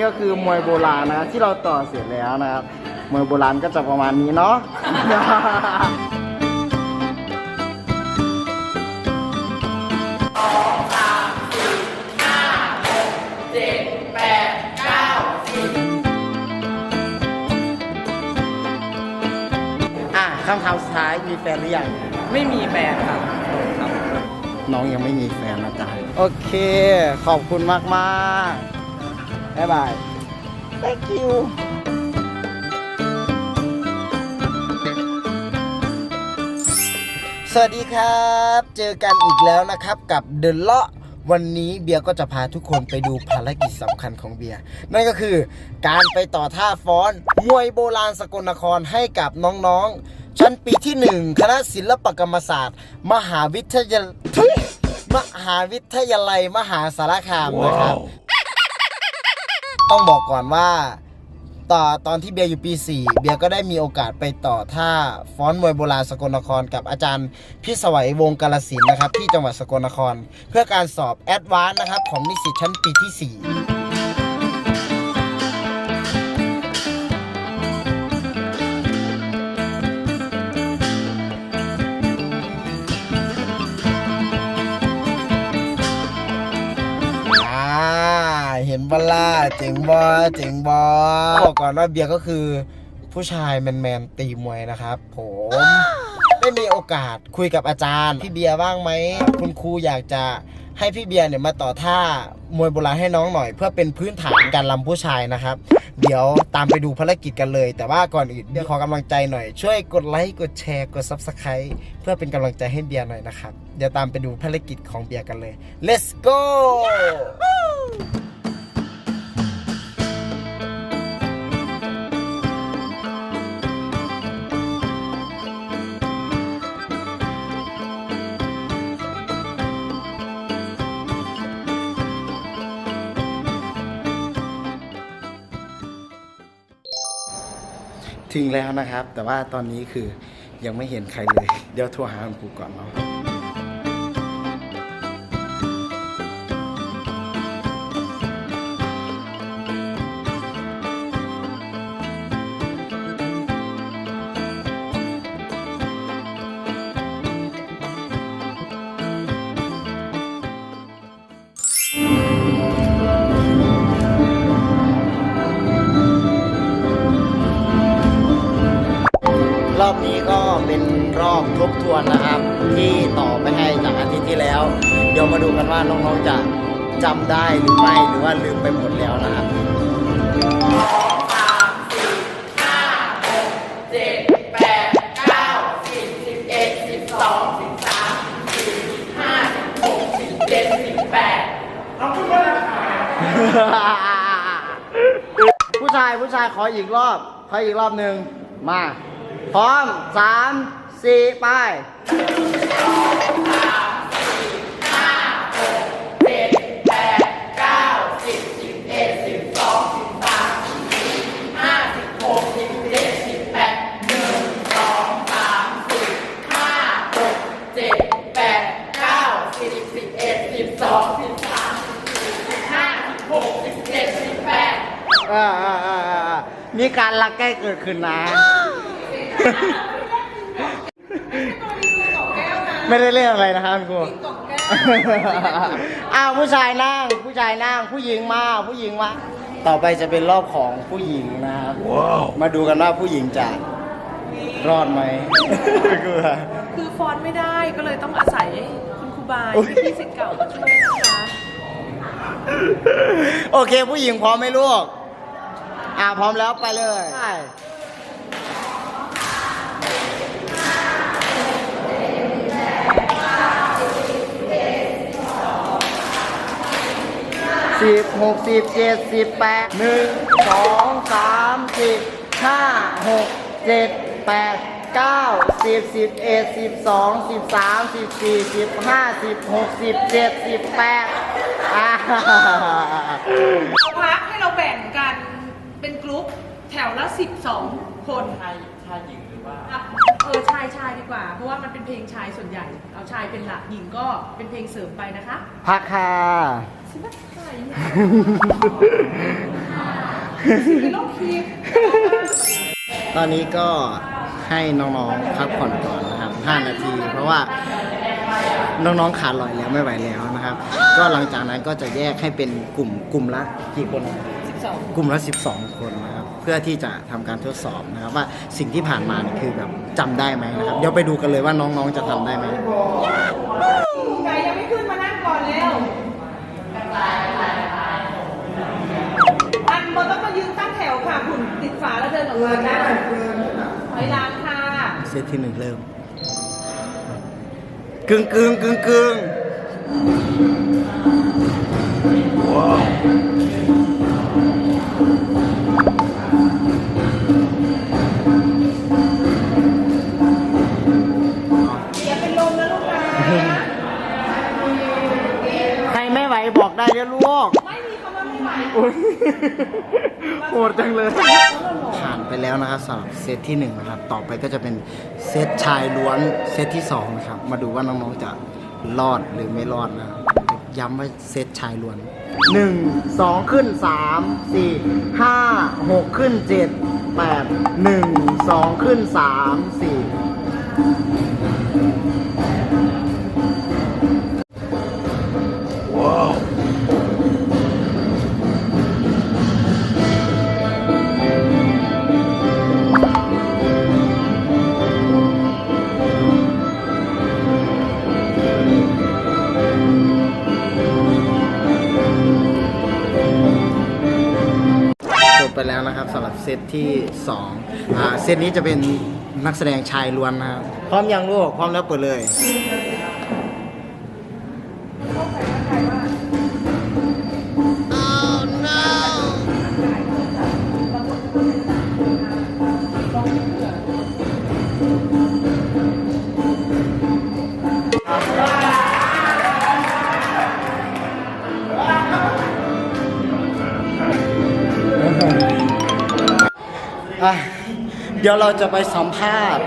อันนี้ก็คือมวยโบราณนะครับที่เราต่อเสร็จแล้วนะครับมวยโบราณก็จะประมาณนี้เนาะ อะคำถามสุดท้ายมีแฟนหรือยัง ไม่มีแฟนครับครับ น้องยังไม่มีแฟนนะจ๊ะโอเค ขอบคุณมากมากๆ บ๊ายบาย thank you สวัสดีครับ เจอกันอีกแล้วนะครับกับเด e เลาะวันนี้เบียร์ก็จะพาทุกคนไปดูภารกิจสำคัญของเบียร์นั่นก็คือการไปต่อท่าฟ้อนมวยโบราณสกลนครให้กับน้องๆ ชั้นปีที่ 1 คณะศิลปกรรมศาสตร์ มหาวิทยาทุยมหาวิทยาลัยมหาสารคามนะครับ ต้องบอกก่อนว่าต่อตอนที่เบียร์อยู่ปี 4 เบียร์ก็ได้มีโอกาสไปต่อท่าฟ้อนมวยโบราณสกลนคร กับอาจารย์พิสวัยวงกาลสินนะครับ ที่จังหวัดสกลนคร เพื่อการสอบแอดวานซ์นะครับของนิสิตชั้นปีที่ 4 เห็นบลล่าเจ๋งบอเจ๋งบอบอกก่อนว่าเบียร์ก็คือผู้ชายแมนๆตีมวยนะครับ ผมได้มีโอกาสคุยกับอาจารย์ พี่เบียร์ว่างไหมคุณครูอยากจะให้พี่เบียร์เนี่ยมาต่อท่ามวยโบราณให้น้องหน่อย เพื่อเป็นพื้นฐานการรำผู้ชายนะครับ เดี๋ยวตามไปดูภารกิจกันเลย แต่ว่าก่อนอื่นเบียร์ขอกำลังใจหน่อย ช่วยกดไลค์กดแชร์กด Subscribe เพื่อเป็นกำลังใจให้เบียร์หน่อยนะครับ เดี๋ยวตามไปดูภารกิจของเบียร์กันเลย let's go ถึงแล้วนะครับ แต่ว่าตอนนี้คือยังไม่เห็นใครเลย เดี๋ยวโทรหาคุณครูก่อนเนาะ อบนี้ก็เป็นรอบทบทวนนะครับ ที่ต่อไปให้จากอาทิตย์ที่แล้ว เดี๋ยวมาดูกันว่าน้องๆจะจำได้หรือไม่หรือว่าลืมไปหมดแล้วนะครับผู้ชายผู้ชายขออีกรอบ ขออีกรอบหนึ่งมา พร้อมสามสี่ไปอ่าอ่าอ่าอ่ามีการลักใกล้เกิดขึ้นนะ ไม่ได้เล่นอะไรนะครับคุณครูอ้าวผู้ชายนั่ง ผู้ชายนั่ง ผู้หญิงมา ผู้หญิงมา ต่อไปจะเป็นรอบของผู้หญิงนะครับ มาดูกันว่าผู้หญิงจะรอดไหมกลัวคือฟอนต์ไม่ได้ก็เลยต้องอาศัยคุณครูบายอุ๊ยพี่สิทธิ์เก่ามาช่วยนะคะ โอเคผู้หญิงพร้อมไหมลูก อ่าพร้อมแล้วไปเลย สิบหกสิบเจ็ดสิบแปดหนึ่งสองสามสิบห้าหกเจ็ดแปดเก้าสิบสิบเอ็ดสิบสองสิบสามสิบสี่สิบห้าสิบหกสิบเจ็ดสิบแปดอ่าเราพักให้เราแบ่งกันเป็นกรุ๊ปแถวละ 12 คนชายชายหญิงหรือว่าอะเออชายชายดีกว่า เพราะว่ามันเป็นเพลงชายส่วนใหญ่ เอาชายเป็นหลักหญิงก็เป็นเพลงเสริมไปนะคะ พักค่ะ สิบัตค่ะเป็นโรคคีบตอนนี้ก็ให้น้องๆพักผ่อนก่อนนะครับ 5 นาที เพราะว่าน้องๆขาลอยแล้วไม่ไหวแล้วนะครับ ก็หลังจากนั้นก็จะแยกให้เป็นกลุ่มกลุ่มละกี่คนนะครับ12กลุ่มละ 12 คนนะครับ เพื่อที่จะทำการทดสอบนะครับว่าสิ่งที่ผ่านมาเนี่ยคือแบบจำได้ไหมนะครับ เดี๋ยวไปดูกันเลยว่าน้องๆจะทำได้ไหม ไก่ยังไม่ขึ้นมานั่งก่อนเร็ว แล้วเดินออกมาได้ถอยหลังค่ะเซตที่หนึ่งเริ่มกึ่งกึ่งกึ่งกึ่งอย่าเป็นลมนะลูกนะใครไม่ไหวบอกได้เด้อลูก โหดจังเลย ผ่านไปแล้วนะครับสำหรับเซตที่หนึ่งนะครับ ต่อไปก็จะเป็นเซตชายล้วนเซตที่สองนะครับ มาดูว่าน้องๆจะรอดหรือไม่รอดนะครับย้ำว่าเซตชายล้วนหนึ่งสองขึ้นสามสี่ห้าหกขึ้นเจ็ดแปดหนึ่งสองขึ้นสามสี่ เซตที่2อ่าเซตนี้จะเป็นนักแสดงชายล้วนนะครับพร้อมยังลูกพร้อมแล้วเปิดเลย เดี๋ยวเราจะไปสัมภาษณ์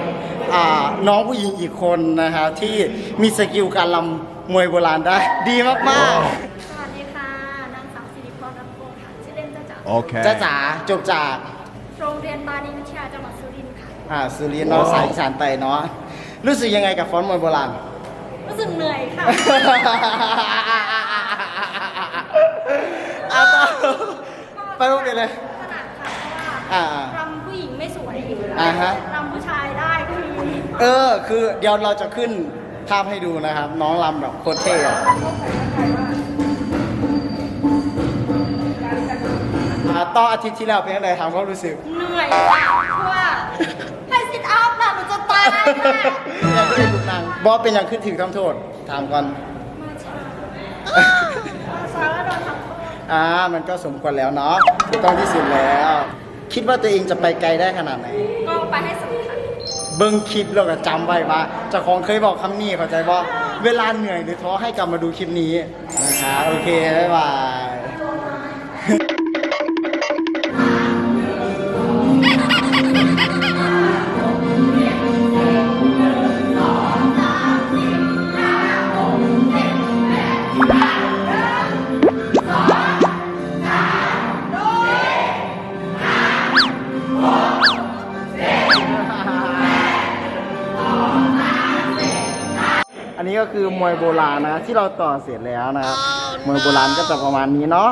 อ่าน้องผู้หญิงอีกคนนะครับที่มีสกิลการลำมวยโบราณได้ ดีมากสวัสดีค่ะ นางสาวสิริพรรับโกค่ะชื่อเล่นจ้าจ๋า ๆ จ้าจ๋าจบจากโรงเรียนบาลีวิทยาจังหวัดสุรินทร์ค่ะ อ่าสุรินทร์เนาะสายอีสานไตเนาะรู้สึกยังไงกับฟ้อนมวยโบราณ รู้สึกเหนื่อยค่ะอะต่อไปโรงเรียนเลย ขนาดค่ะเพอ่าราะว่ารำผู้หญิง ไม่สวยอ่าฮะ รำผู้ชายได้ก็มีเออ คือเดี๋ยวเราจะขึ้นภาพให้ดูนะครับ น้องลำแบบโคตรเท่อะอ่าต่ออาทิตย์ที่แล้วเป็นยังไงถามความรู้สึก เหนื่อยค่ะเพราะว่าให้ซิทอัพน่ะหนูจะตายค่ะอยากได้ลูกนางบอสเป็นอย่างขึ้นถึงทำโทษ ถามก่อนมาช้ามาช้าแล้วโดนทำโทษ อ่า มันก็สมควรแล้วเนาะถูกต้องที่สุดแล้ว คิดว่าตัวเองจะไปไกลได้ขนาดไหน ก็ไปให้สุดค่ะ เบิ้งคลิปแล้วก็จำไว้ว่าเจ้าของเคยบอกคำนี้เข้าใจว่าเวลาเหนื่อยหรือท้อให้กลับมาดูคลิปนี้นะครับโอเคบ๊ายบาย นนี้ก็คือมวยโบราณนะ ที่เราต่อเสร็จแล้วนะครับมวยโบราณก็จะประมาณนี้เนาะ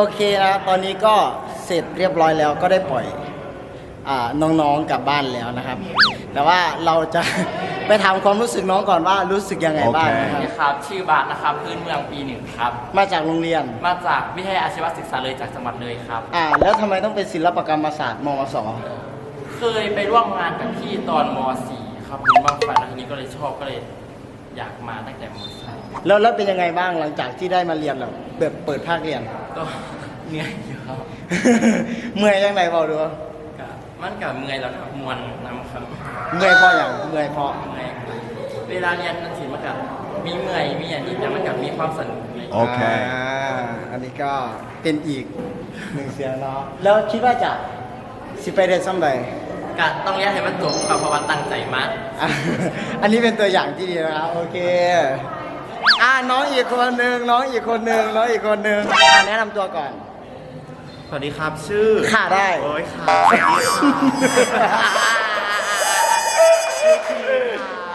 อเคนะตอนนี้ก็เสร็จเรียบร้อยแล้วก็ได้ปล่อยอ่าน้องๆกลับบ้านแล้วนะครับ แต่ว่าเราจะ ไปถามความรู้สึกน้องก่อนว่ารู้สึกยังไงบ้างนะครับนะครับ ชื่อบาสนะครับ พื้นเมืองปีหนึ่งครับ มาจากโรงเรียน มาจากวิทยาลัยอาชีวศึกษาเลยจากจังหวัดเลยครับ อ่า แล้วทำไมต้องเป็นศิลปกรรมศาสตร์มวสเคยไปร่วมงานกับพี่ตอนม .4 ครับเห็นบ้างไฟแล้วทีนี้ก็เลยชอบก็เลยอยากมาตั้งแต่ม .3 แล้วแล้วเป็นยังไงบ้างหลังจากที่ได้มาเรียนแบบ แบบเปิดภาคเรียน ก็เหนื่อยอยู่ครับเมื่อยยังไงเบาดูก็มันกับเมื่อยแล้วครับมวนนำครับเมื่อยเพออย่างเมื่อยเพอเมื่อยเวลาเรียนนั่นสิมันกับมีเมื่อยมีอย่างนี้แต่มันกับมีความสนุกเลย โอเคอ่าอันนี้ก็เป็นอีกหนึ่งเสียงเนาะแล้วคิดว่าจะสิไปเรียนซ้ำใด ก็ต้องเรียนให้มันจบครับเพราะว่าตั้งใจมาก อะอันนี้เป็นตัวอย่างที่ดีนะครับ โอเค อ่าน้องอีกคนหนึ่งน้องอีกคนหนึ่งน้องอีกคนหนึ่งอะแนะนำตัวก่อน สวัสดีครับชื่อค่ะได้ โอ้ยค่ะสวัสดีค่ะ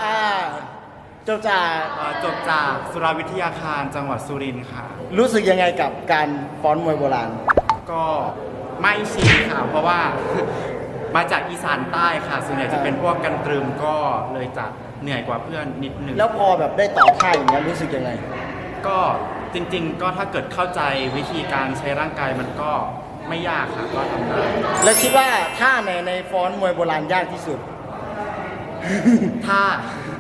อ่าจบจากเอ่อจบจากสุราวิทยาคารจังหวัดสุรินทร์ค่ะ รู้สึกยังไงกับการฟ้อนมวยโบราณ ก็ไม่ชินค่ะ เพราะว่า มาจากอีสานใต้ค่ะส่วนใหญ่จะเป็นพวกกันตรึมก็เลยจะ เหนื่อยกว่าเพื่อนนิดนึง แล้วพอแบบได้ต่อท่าอย่างเงี้ยรู้สึกยังไง ก็จริง ๆ ก็ถ้าเกิดเข้าใจวิธีการใช้ร่างกายมันก็ไม่ยากค่ะก็ทำได้แล้วคิดว่าท่าไหนในฟ้อนมวยโบราณยากที่สุด ถ้า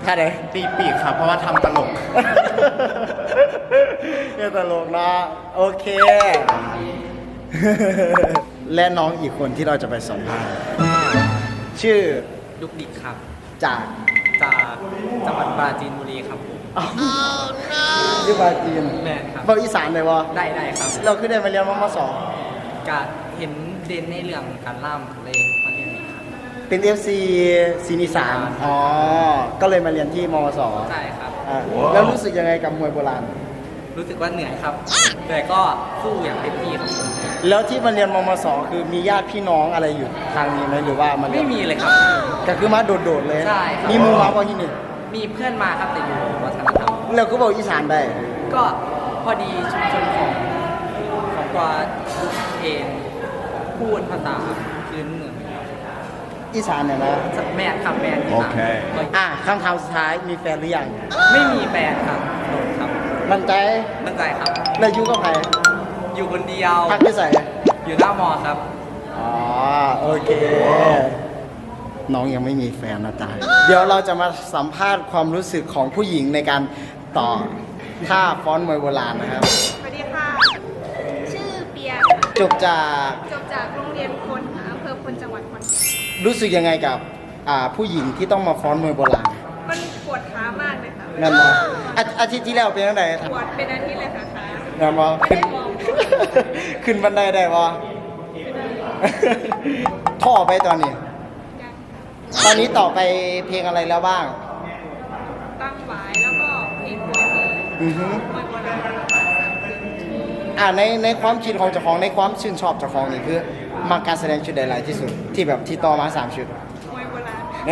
ท่าไหน ตีปีกค่ะ เพราะว่าทำตลก เนี่ยตลกนะ โอเค และน้องอีกคนที่เราจะไปสัมภาษณ์ชื่อดุกดิกครับ จาก จากจังหวัดปราจีนบุรีครับผมยุบาจีนแม่นครับ เบาอีสานเลยวะได้ได้ครับเราขึ้นได้มาเรียนมมสองกะเห็นเด่นในเรื่องการล่ำเลยมาเรียนนี่ครับ เป็น FC ซีนีสานอ๋อ ก็เลยมาเรียนที่มมสใช่ครับ อะแล้วรู้สึกยังไงกับมวยโบราณ รู้สึกว่าเหนื่อยครับ แต่ก็สู้อย่างเต็มที่ครับผม แล้วที่มาเรียนมมสคือมีญาติพี่น้องอะไรอยู่ทางนี้ไหมหรือว่ามาเรียไม่นมีเลยครับ ก็คือมาโดดๆเลย ใช่ครับ มีหมูมาพอที่นี่มีเพื่อนมาครับแต่อยู่วัฒนธรรมแล้วก็บอกอีสานได้ ก็พอดีชุมชนของของตัวเองพูดภาษาพื้นเมืองอีสานเนี่ยนะ แมนครับแมนที่โอสามเคก็อะคำถามสุดท้ายมีแฟนหรือยังไม่มีแฟนครับโสดครับ มั่นใจมั่นใจครับแล้วอยุกับใคร อยู่คนเดียว พักที่ใส่อยู่หน้ามอครับ อ๋อ โอเค น้องยังไม่มีแฟนนะจ๊ะเดี๋ยวเราจะมาสัมภาษณ์ความรู้สึกของผู้หญิงในการต่อท่าฟ้อนมวยโบราณนะครับ สวัสดีค่ะ ชื่อเปียจบจากจบจากโรงเรียนพลค่ะอำเภอพลจังหวัดขอนแก่นรู้สึกยังไงกับอ่าผู้หญิงที่ต้องมาฟ้อนมวยโบราณมันปวดขามากเลยค่ะนั่นมอาอาทิตย์ที่แล้วเป็นยังไงปวดเป็นอาทิตย์เลยค่ะขา นั่นมขึ้น ขึ้นบันไดได้ปะท่อไปตอนนี้ยังค่ะตอนนี้ต่อไปเพลงอะไรแล้วบ้าง ตั้งหวายแล้วก็เพลงมวยเลยอือฮึมวยโบราณอ่าในในความคิดของเจ้าของในความชื่นชอบเจ้าของนี่คือมาการแสดงชุดใดหลายที่สุด ที่แบบที่ต่อมาสามชุด มวยโบราณแหม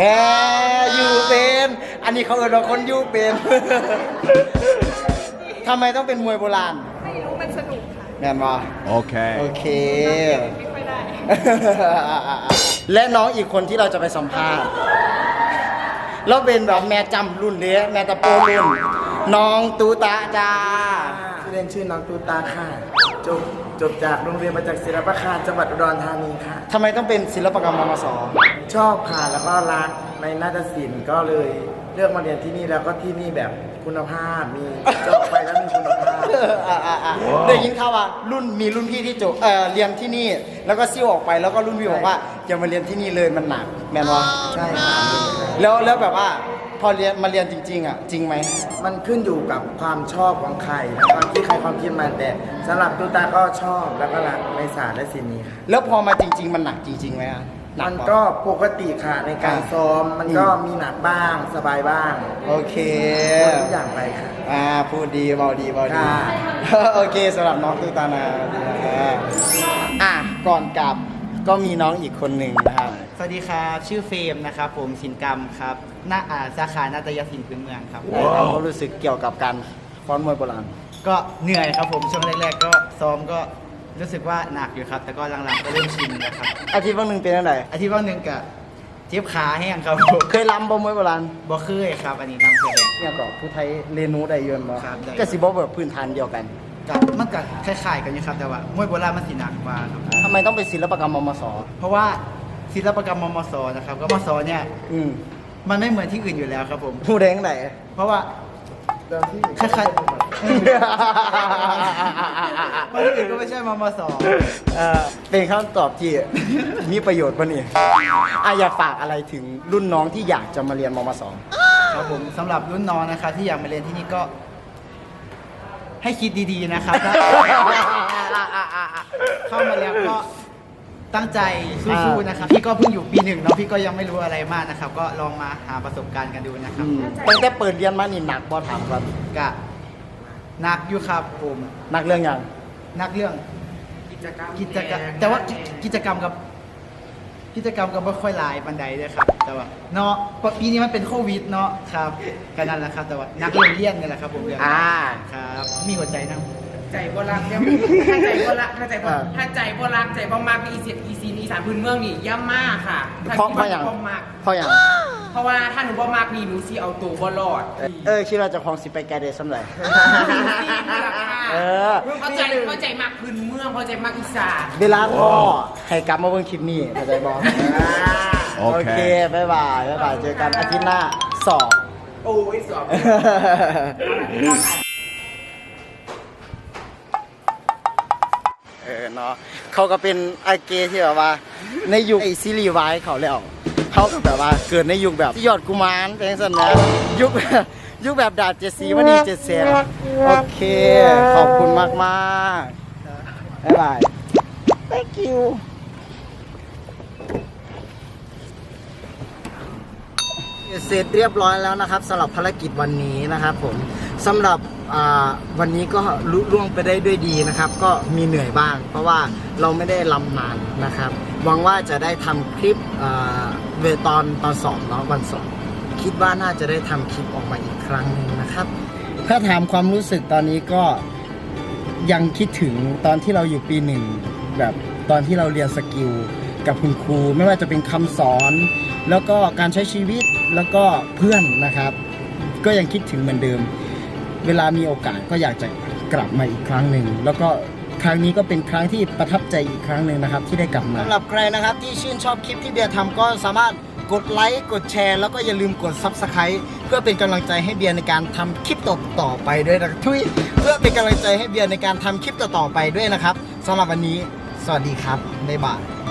อยู่เป็น อันนี้เขาเอินว่าคนอยู่เป็น ทำไมต้องเป็นมวยโบราณไม่รู้มันส นุกค่ะแม่นบ่โอเค โอเคไม่ค่อยได้และน้องอีกคนที่เราจะไปสัมภาษณ์แล้วเป็นแบบแม่จำรุ่นเนี้ยแม่ตะโปรุ่นน้องตูตาจ้า ชื่อเล่นชื่อน้องตูตาค่ะ จบจบจากโรงเรียนมาจากศิลปาคารจังหวัดอุดรธานีค่ะ ทำไมต้องเป็นศิลปกรรมมมสชอบค่ะแล้วก็รักในนาฏศิลป์ก็เลยเลือกมาเรียนที่นี่แล้วก็ที่นี่แบบคุณภาพมีจบไปแล้วมีคุณภาพอะอะอะ ได้ยินข่าวว่ารุ่นมีรุ่นพี่ที่จบเอ่อเรียนที่นี่ แล้วก็ซิ่วออกไปแล้วก็รุ่นพี่บอกว่าอย่ามาเรียนที่นี่เลยมันหนักแม่นวะใช่ค่ะแล้วแล้วแบบว่าพอเรียนมาเรียนจริง ๆ อะ จริงไหมมันขึ้นอยู่กับความชอบของใครความคิดใครความคิดมันแต่สำหรับตูตาก็ชอบแล้วก็รักในศาสตร์และศิลป์นี้ค่ะแล้วพอมาจริง ๆ มันหนักจริงๆไหมอะ หนัมันปะก็ปกติค่ะในการอะซ้อมมันก็อืมมีหนักบ้างสบายบ้างโอเคทุกอย่างไปค่ะ อ่าพูดดีเบาดีเบาดี ค่ะ โอเคสำหรับน้องตุตานาดีนะอะก่อนกลับก็มีน้องอีกคนหนึ่งนะครับ สวัสดีครับ ชื่อเฟรมนะครับ ผมศิลปกรรมครับหน้าอ่าสาขานาฏยศิลป์พื้นเมืองครับ เราก็รู้สึกเกี่ยวกับการฟ้อนมวยโบราณ ก็เหนื่อยครับผมช่วงแรกๆก็ซ้อมก็ รู้สึกว่าหนักอยู่ครับ แต่ก็หลังๆก็เริ่มชินแล้วครับ อาทิตย์วันหนึ่งเป็นอะไรอาทิตย์วันหนึ่งกับเจ็บขาแห้งครับผมเคยรำบ่มวยโบราณบ่เคยครับ อันนี้นำเสนอเนี่ยก็ผู้ไทยเรนูได้เยือนบ่ครับได้ ก็สิบ่แบบพื้นฐานเดียวกันกับมันก็คล้ายๆกันอยู่ครับแต่ว่ามวยโบราณมันสิหนักกว่าครับ ทำไมต้องเป็นศิลปกรรมมมสเพราะว่าศิลปกรรมมมสนะครับก็มมสเนี่ยอืมมันไม่เหมือนที่อื่นอยู่แล้วครับผม ผู้แดงไหนเพราะว่าเดิมที่คล้ายๆ เพราะที่อื่นก็ไม่ใช่มมสองเอ่อเป็นคำตอบที่มีประโยชน์ป่ะนี่อะอยากฝากอะไรถึงรุ่นน้องที่อยากจะมาเรียนมมสองครับผมสำหรับรุ่นน้องนะคะ ที่อยากมาเรียนที่นี่ก็ ให้คิดดีๆนะครับ เข้ามาแล้วก็ตั้งใจสู้ๆนะครับ พี่ก็เพิ่งอยู่ปีหนึ่งเนาะพี่ก็ยังไม่รู้อะไรมากนะครับ ก็ลองมาหาประสบการณ์กันดูนะครับ ตั้งแต่เปิดเรียนมานี่หนักบอถามก่อน ก็ หนักอยู่ครับผมหนักเรื่องอย่างหนักเรื่องกิจกรรมกิจกรรมแต่ว่ากิกิจกรรมกับ กิจกรรมก็ไม่ค่อยหลายบันไดเลยครับ แต่ว่าเนาะปีนี้มันเป็นโควิดเนาะครับก็นั่นแหละครับ แต่ว่านักเรียนเรียนนี่แหละครับผมเรียนอ่า ครับ มีหัวใจนะ ใจโบราณเดี๋ยวถ้าใจโบราณถ้าใจโบราณถ้าใจโบราณใจบ่มากอีเสียอีซีนอีสานพื้นเมืองนี่ย่ำมากค่ะถ้เพราะเพราะอย่างบ่มากเพราะอย่างเพราะว่าถ้าหนูบ่มากนี่หนูสิเอาตัวบ่รอด เออคิดว่าเจะคลองสิไปแกเดสำไรเออเข้าใจเข้าใจมากพื้นเมืองเข้าใจมากอีสานเวลาพ่อให้กลับมาเบิ่งคลิปนี้เข้าใจบอกโอเคบ๊ายบายบ๊ายบายเจอกันอาทิตย์หน้าสอบโอ้ยสอบ เนาะเขาก็เป็นไอเกที่แบบว่า ในยุคไอซีรีส์วายเขาแล้วเขาก็แบบว่าเกิดในยุคแบบยอดกุมารเป็นสันนะยุคยุคแบบดาบเจ็ดสีวันนี้เจ็ดแสนโอเค ขอบคุณมากมากๆบ๊ายบาย thank you เสร็จเรียบร้อยแล้วนะครับสำหรับภารกิจวันนี้นะครับผมสำหรับ วันนี้ก็ลุล่วงไปได้ด้วยดีนะครับ ก็มีเหนื่อยบ้าง เพราะว่าเราไม่ได้ลำนานนะครับหวังว่าจะได้ทำคลิปเวตอนตอนสอบเนาะวันสอบคิดว่าน่าจะได้ทำคลิปออกมาอีกครั้งหนึ่งนะครับ ถ้าถามความรู้สึกตอนนี้ก็ยังคิดถึงตอนที่เราอยู่ปีหนึ่งแบบตอนที่เราเรียนสกิลกับคุณครู ไม่ว่าจะเป็นคำสอน แล้วก็การใช้ชีวิตแล้วก็เพื่อนนะครับ ก็ยังคิดถึงเหมือนเดิม เวลามีโอกาสก็อยากจะกลับมาอีกครั้งหนึ่งแล้วก็ครั้งนี้ก็เป็นครั้งที่ประทับใจอีกครั้งหนึ่งนะครับ ที่ได้กลับมาสำหรับใครนะครับที่ชื่นชอบคลิปที่เบียร์ทำก็สามารถกดไลค์กดแชร์ แล้วก็อย่าลืมกด Subscribe เพื่อเป็นกำลังใจให้เบียร์ในการทำคลิปต่อต่อไปด้วยนะทุยเพื่อเป็นกำลังใจให้เบียร์ในการทำคลิปต่อๆไปด้วยนะครับสำหรับวันนี้ สวัสดีครับบ๊ายบาย